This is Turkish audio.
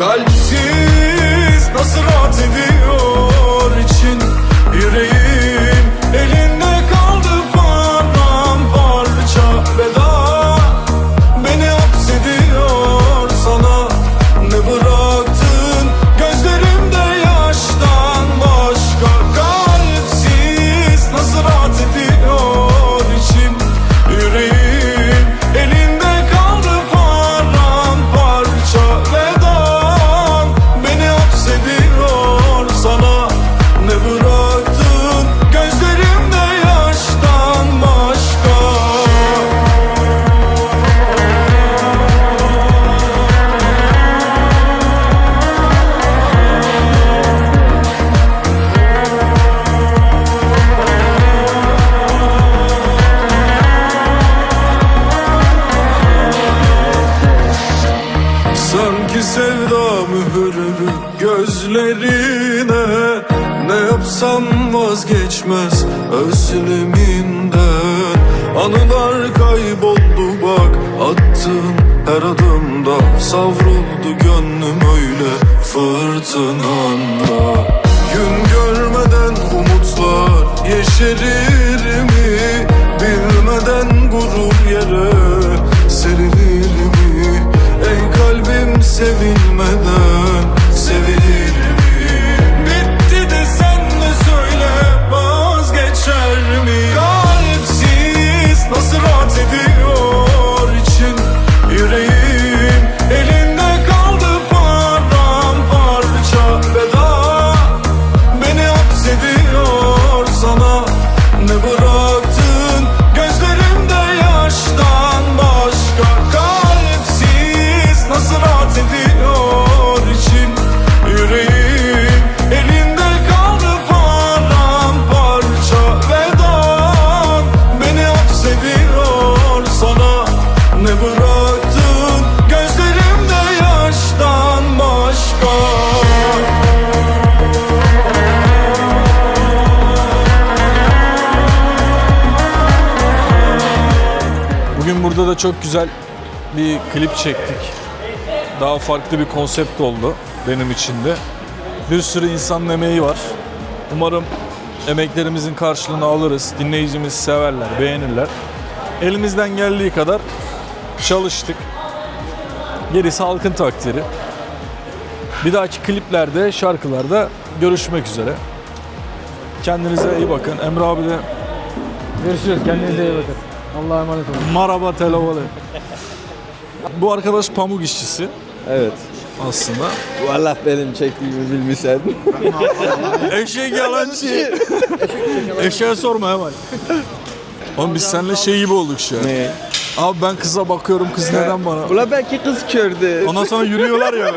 Kalpsiz nasıl rahat ediyor mühürlü gözlerine. Ne yapsam vazgeçmez özleminden. Anılar kayboldu bak attığım her adımda Savruldu gönlüm öyle fırtınanda Burada da çok güzel bir klip çektik. Daha farklı bir konsept oldu benim için de. Bir sürü insanın emeği var. Umarım emeklerimizin karşılığını alırız. Dinleyicimiz severler, beğenirler. Elimizden geldiği kadar çalıştık. Gerisi halkın takdiri. Bir dahaki kliplerde, şarkılarda görüşmek üzere. Kendinize iyi bakın. Emre abi de Görüşürüz. Kendinize iyi bakın. Allah'a emanet olun. Maraba televole. Bu arkadaş pamuk işçisi Evet. aslında. Vallahi benim çektiğimi bilmişsen. Eşek yalancı. Eşeğe sorma hemen. Oğlum biz seninle şey gibi olduk şu an. ne? Abi ben kıza bakıyorum kız neden bana? Ula belki kız kördü. Ondan sonra yürüyorlar ya.